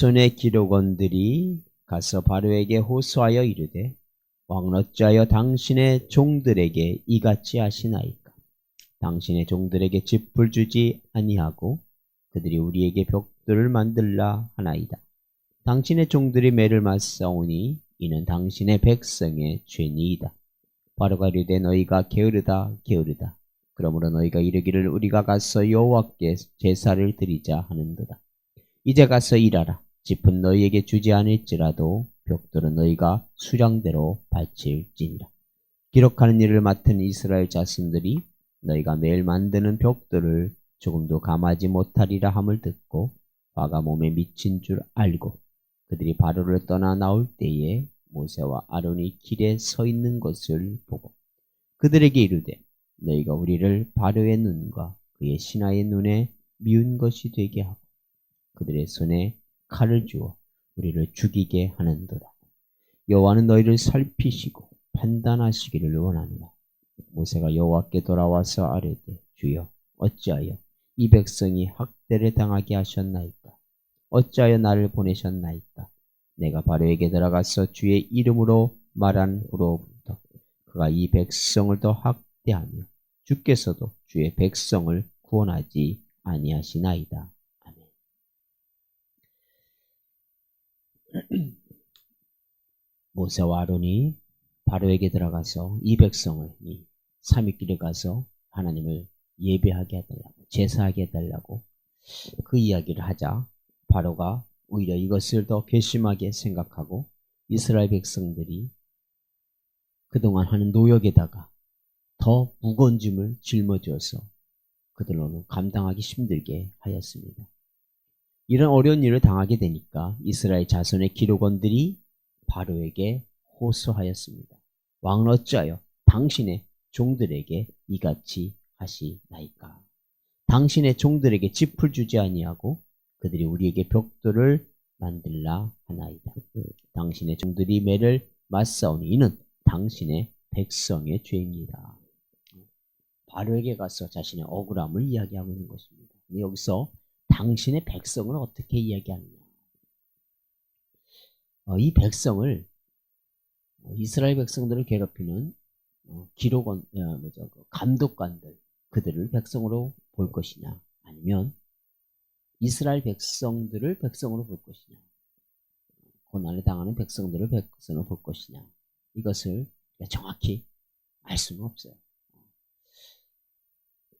전의 기록원들이 가서 바로에게 호소하여 이르되 왕은 어찌하여 당신의 종들에게 이같이 하시나이까? 당신의 종들에게 짚을 주지 아니하고 그들이 우리에게 벽돌을 만들라 하나이다. 당신의 종들이 매를 맞사오니 이는 당신의 백성의 죄니이다. 바로가 이르되 너희가 게으르다 게으르다. 그러므로 너희가 이르기를 우리가 가서 여호와께 제사를 드리자 하는도다. 이제 가서 일하라 짚은 너희에게 주지 않을지라도 벽돌은 너희가 수량대로 바칠지니라. 기록하는 일을 맡은 이스라엘 자손들이 너희가 매일 만드는 벽돌을 조금도 감하지 못하리라 함을 듣고 화가 몸에 미친 줄 알고 그들이 바로를 떠나 나올 때에 모세와 아론이 길에 서 있는 것을 보고 그들에게 이르되 너희가 우리를 바로의 눈과 그의 신하의 눈에 미운 것이 되게 하고 그들의 손에 칼을 주어 우리를 죽이게 하는도다. 여호와는 너희를 살피시고 판단하시기를 원하노라. 모세가 여호와께 돌아와서 아뢰되 주여 어찌하여 이 백성이 학대를 당하게 하셨나이까? 어찌하여 나를 보내셨나이까? 내가 바로에게 들어가서 주의 이름으로 말한 후로부터 그가 이 백성을 더 학대하며 주께서도 주의 백성을 구원하지 아니하시나이다. 아멘. 모세와 아론이 바로에게 들어가서 이 백성을 이 삼위길에 가서 하나님을 예배하게 해달라고 제사하게 해달라고 그 이야기를 하자 바로가 오히려 이것을 더 괘씸하게 생각하고 이스라엘 백성들이 그동안 하는 노역에다가 더 무거운 짐을 짊어져서 그들로는 감당하기 힘들게 하였습니다. 이런 어려운 일을 당하게 되니까 이스라엘 자손의 기록원들이 바로에게 호소하였습니다. 왕은 어찌하여 당신의 종들에게 이같이 하시나이까? 당신의 종들에게 짚을 주지 아니하고 그들이 우리에게 벽돌을 만들라 하나이다. 당신의 종들이 매를 맞사오니 이는 당신의 백성의 죄입니다. 바로에게 가서 자신의 억울함을 이야기하고 있는 것입니다. 여기서 당신의 백성을 어떻게 이야기하느냐? 어, 이 백성을 어, 이스라엘 백성들을 괴롭히는 어, 기록원 어, 뭐죠 그 감독관들 그들을 백성으로 볼 것이냐 아니면 이스라엘 백성들을 백성으로 볼 것이냐 고난을 당하는 백성들을 백성으로 볼 것이냐 이것을 정확히 알 수는 없어요.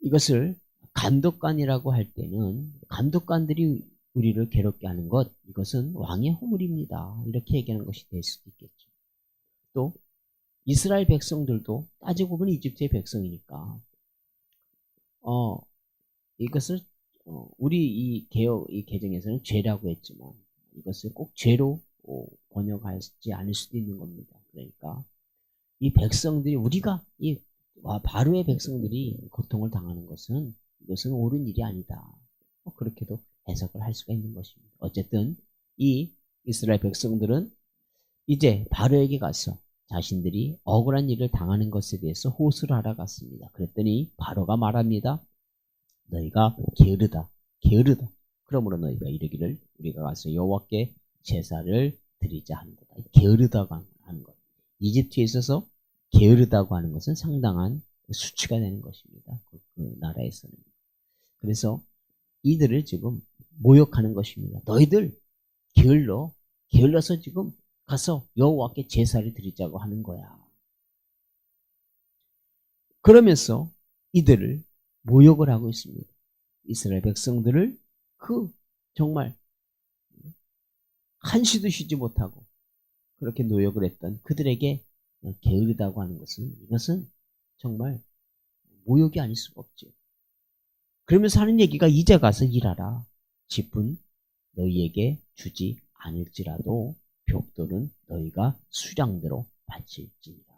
이것을 감독관이라고 할 때는 감독관들이 우리를 괴롭게 하는 것 이것은 왕의 허물입니다. 이렇게 얘기하는 것이 될 수도 있겠죠. 또 이스라엘 백성들도 따지고 보면 이집트의 백성이니까 어 이것을 어, 우리 이 개혁 이 개정에서는 죄라고 했지만 이것을 꼭 죄로 어, 번역하지 않을 수도 있는 겁니다. 그러니까 이 백성들이 우리가 이 바로의 백성들이 고통을 당하는 것은 이것은 옳은 일이 아니다. 뭐 그렇게도 해석을 할 수가 있는 것입니다. 어쨌든 이 이스라엘 백성들은 이제 바로에게 가서 자신들이 억울한 일을 당하는 것에 대해서 호소를 하러 갔습니다. 그랬더니 바로가 말합니다. 너희가 게으르다, 게으르다. 그러므로 너희가 이르기를 우리가 가서 여호와께 제사를 드리자 거다. 게으르다고 하는 것. 이집트에 있어서 게으르다고 하는 것은 상당한 수치가 되는 것입니다. 그, 그 나라에서는. 그래서 이들을 지금 모욕하는 것입니다. 너희들 게을러 게을러서 지금 가서 여호와께 제사를 드리자고 하는 거야. 그러면서 이들을 모욕을 하고 있습니다. 이스라엘 백성들을 그 정말 한시도 쉬지 못하고 그렇게 노역을 했던 그들에게 게으르다고 하는 것은 이것은 정말 모욕이 아닐 수가 없죠. 그러면서 하는 얘기가 이제 가서 일하라. 집은 너희에게 주지 않을지라도 벽돌은 너희가 수량대로 바칠지니라.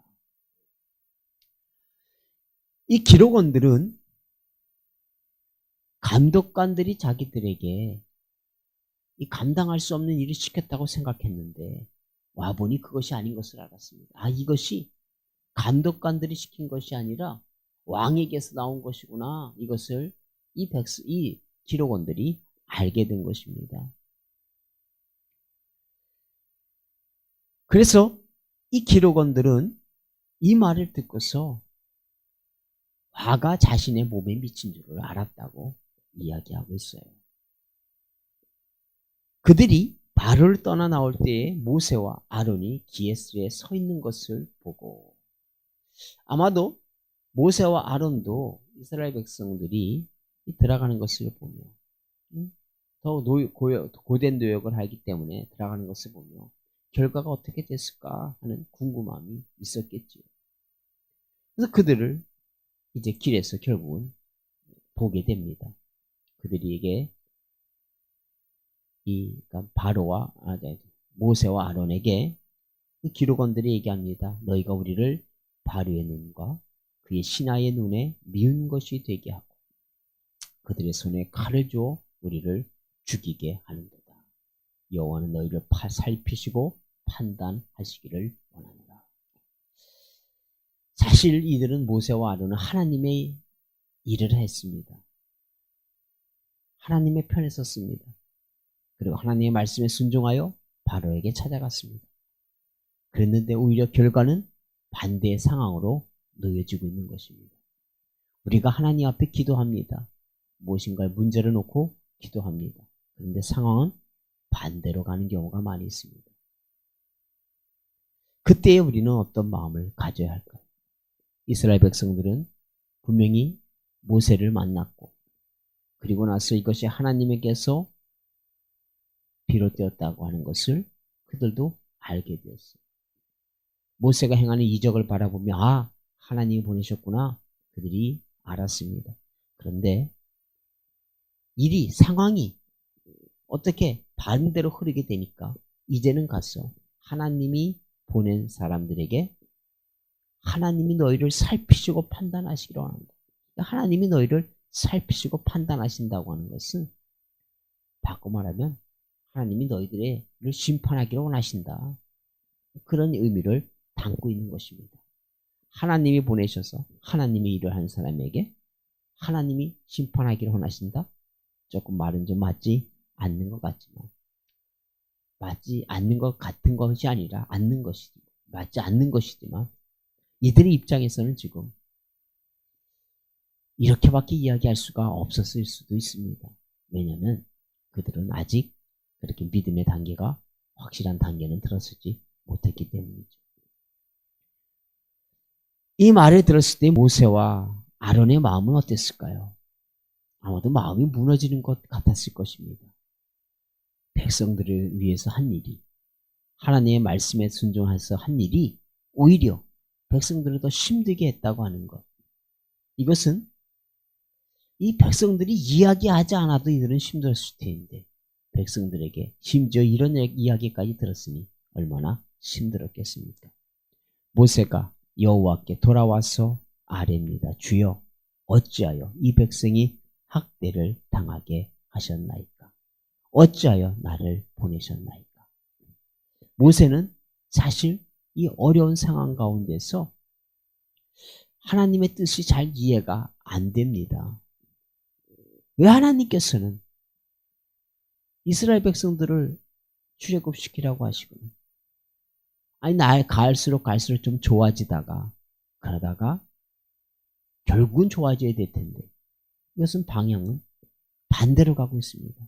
이 기록원들은 감독관들이 자기들에게 이 감당할 수 없는 일을 시켰다고 생각했는데 와보니 그것이 아닌 것을 알았습니다. 아 이것이 감독관들이 시킨 것이 아니라 왕에게서 나온 것이구나. 이것을 이 백스 이 기록원들이 알게 된 것입니다. 그래서 이 기록원들은 이 말을 듣고서 화가 자신의 몸에 미친 줄을 알았다고 이야기하고 있어요. 그들이 바로를 떠나 나올 때에 모세와 아론이 기에스에 서 있는 것을 보고 아마도 모세와 아론도 이스라엘 백성들이 들어가는 것을 보며 음, 더 노, 고, 고된 노역을 하기 때문에 들어가는 것을 보며 결과가 어떻게 됐을까 하는 궁금함이 있었겠지요. 그래서 그들을 이제 길에서 결국은 보게 됩니다. 그들에게 이 그러니까 바로와 아, 네, 모세와 아론에게 그 기록원들이 얘기합니다. 너희가 우리를 바로의 눈과 그의 신하의 눈에 미운 것이 되게 하고 그들의 손에 칼을 주어 우리를 죽이게 하는도다. 여호와는 너희를 파, 살피시고 판단하시기를 원하노라. 사실 이들은 모세와 아론은 하나님의 일을 했습니다. 하나님의 편에 섰습니다. 그리고 하나님의 말씀에 순종하여 바로에게 찾아갔습니다. 그랬는데 오히려 결과는 반대의 상황으로 놓여지고 있는 것입니다. 우리가 하나님 앞에 기도합니다. 무엇인가 문제를 놓고 기도합니다. 그런데 상황은 반대로 가는 경우가 많이 있습니다. 그때에 우리는 어떤 마음을 가져야 할까요? 이스라엘 백성들은 분명히 모세를 만났고 그리고 나서 이것이 하나님에게서 비롯되었다고 하는 것을 그들도 알게 되었어요. 모세가 행하는 이적을 바라보며 아 하나님이 보내셨구나 그들이 알았습니다. 그런데 일이 상황이 어떻게 반대로 흐르게 되니까 이제는 가서 하나님이 보낸 사람들에게 하나님이 너희를 살피시고 판단하시기로 합니다. 하나님이 너희를 살피시고 판단하신다고 하는 것은 바꿔 말하면 하나님이 너희들을 심판하기로 원하신다. 그런 의미를 담고 있는 것입니다. 하나님이 보내셔서 하나님이 일을 한 사람에게 하나님이 심판하기를 원하신다? 조금 말은 좀 맞지 않는 것 같지만 맞지 않는 것 같은 것이 아니라 않는 것이 맞지 않는 것이지만 이들의 입장에서는 지금 이렇게밖에 이야기할 수가 없었을 수도 있습니다. 왜냐하면 그들은 아직 그렇게 믿음의 단계가 확실한 단계는 들었을지 못했기 때문이죠. 이 말을 들었을 때 모세와 아론의 마음은 어땠을까요? 아마도 마음이 무너지는 것 같았을 것입니다. 백성들을 위해서 한 일이 하나님의 말씀에 순종해서 한 일이 오히려 백성들을 더 힘들게 했다고 하는 것. 이것은 이 백성들이 이야기하지 않아도 이들은 힘들었을 텐데 백성들에게 심지어 이런 이야기까지 들었으니 얼마나 힘들었겠습니까? 모세가 여호와께 돌아와서 아뢰입니다. 주여 어찌하여 이 백성이 학대를 당하게 하셨나이까? 어찌하여 나를 보내셨나이까? 모세는 사실 이 어려운 상황 가운데서 하나님의 뜻이 잘 이해가 안 됩니다. 왜 하나님께서는 이스라엘 백성들을 출애굽시키라고 하시고는 아니 날 갈수록 갈수록 좀 좋아지다가 그러다가 결국은 좋아져야 될 텐데 이것은 방향은 반대로 가고 있습니다.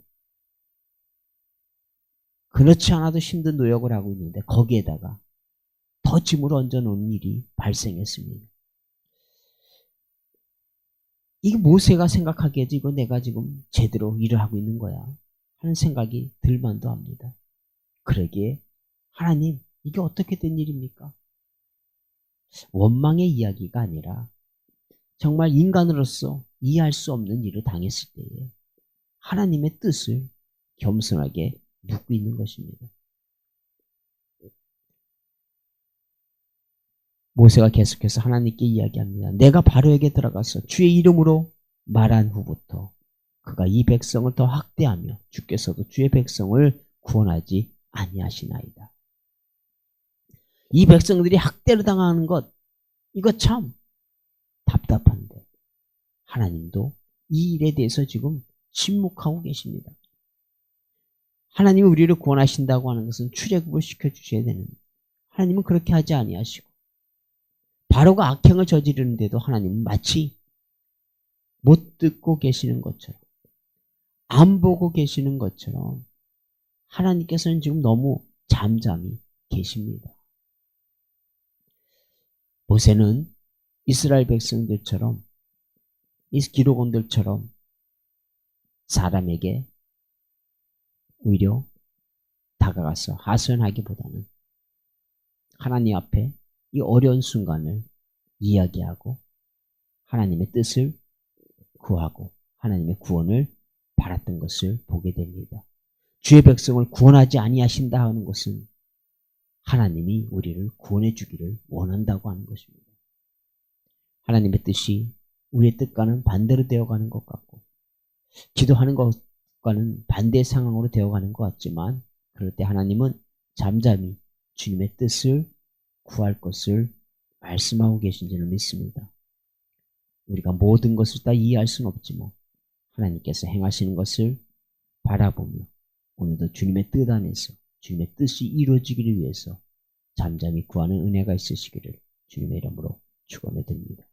그렇지 않아도 힘든 노력을 하고 있는데 거기에다가 더 짐을 얹어 놓은 일이 발생했습니다. 이게 모세가 생각하기에도 이거 내가 지금 제대로 일을 하고 있는 거야 하는 생각이 들만도 합니다. 그러기에 하나님 이게 어떻게 된 일입니까? 원망의 이야기가 아니라 정말 인간으로서 이해할 수 없는 일을 당했을 때에 하나님의 뜻을 겸손하게 묻고 있는 것입니다. 모세가 계속해서 하나님께 이야기합니다. 내가 바로에게 들어가서 주의 이름으로 말한 후부터 그가 이 백성을 더 학대하며 주께서도 주의 백성을 구원하지 아니하시나이다. 이 백성들이 학대를 당하는 것 이거 참 답답한데 하나님도 이 일에 대해서 지금 침묵하고 계십니다. 하나님이 우리를 구원하신다고 하는 것은 출애굽을 시켜주셔야 되는 하나님은 그렇게 하지 아니하시고 바로가 악행을 저지르는데도 하나님은 마치 못 듣고 계시는 것처럼 안 보고 계시는 것처럼 하나님께서는 지금 너무 잠잠히 계십니다. 모세는 이스라엘 백성들처럼 이 기록원들처럼 사람에게 오히려 다가가서 하소연하기보다는 하나님 앞에 이 어려운 순간을 이야기하고 하나님의 뜻을 구하고 하나님의 구원을 바랐던 것을 보게 됩니다. 주의 백성을 구원하지 아니하신다 하는 것은 하나님이 우리를 구원해 주기를 원한다고 하는 것입니다. 하나님의 뜻이 우리의 뜻과는 반대로 되어가는 것 같고 기도하는 것과는 반대 상황으로 되어가는 것 같지만 그럴 때 하나님은 잠잠히 주님의 뜻을 구할 것을 말씀하고 계신 줄을 믿습니다. 우리가 모든 것을 다 이해할 수는 없지만 하나님께서 행하시는 것을 바라보며 오늘도 주님의 뜻 안에서 주님의 뜻이 이루어지기를 위해서 잠잠히 구하는 은혜가 있으시기를 주님의 이름으로 축원해 드립니다.